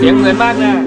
tiếng người mát nè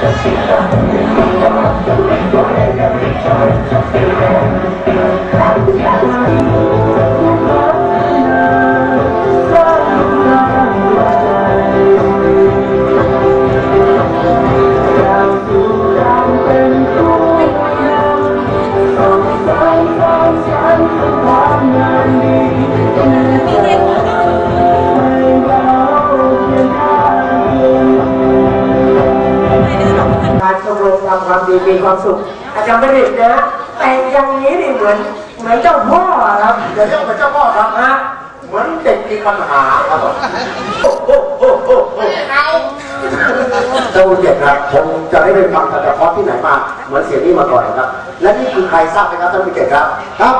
Just feel it, feel it, feel it, ทำความดีมีความสุข อาจารย์ประดิษฐ์นะแต่งอย่างนี้นี่เหมือนเหมือนเจ้าพ่ออะครับอย่าเรียกเหมือนเจ้าพ่อครับฮะเหมือนเด็กมีปัญหาครับผมโอ้โหโอ้โหโอ้โหเจ้าเด็กครับผมจะได้ไปฟังแต่เฉพาะที่ไหนมาเหมือนเสียงนี้มาก่อนครับ และนี่คือใครทราบไหมครับท่านผู้เกียรติครับ ครับ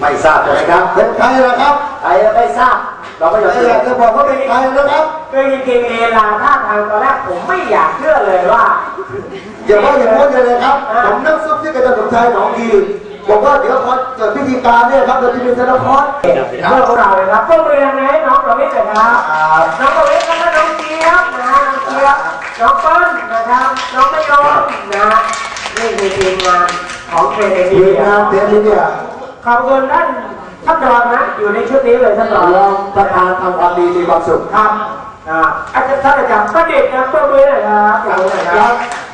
ไม่ทราบใช่ไหมครับเป็นใครนะครับ ใครไม่ทราบ เราไม่อยากจะอยากจะบอกว่าเป็นใครนะครับ คือจริงๆเอลาท่าทางตอนแรกผมไม่อยากเชื่อเลยว่า อย่าว่าอย่างนั้นเลยครับ ผมนั่งซุบซิบกับอาจารย์สมชายหนองดีบอกว่าเดี๋ยวพอเกิดพิธีการเนี่ยครับเราจะมีเซนต์คอร์สเมื่อพวกเราเลยครับต้องเรียนให้น้องประวิทย์นะครับน้องประวิทย์แล้วก็น้องเจี๊ยบนะน้องเจี๊ยบน้องเปิ้ลนะครับน้องมะยมนะนี่คือทีมงานของเทเลทีทีมงานเทนนี้เนี่ย ขอบคุณท่านท่านรองนะอยู่ในชุดนี้เลยท่านรองรองประธานทำความดีมีความสุขครับอ่าอาจารย์ท่านอาจารย์ประดิษฐ์นะเพื่อนด้วยนะครับครับเพื่อนด้วยนะครับค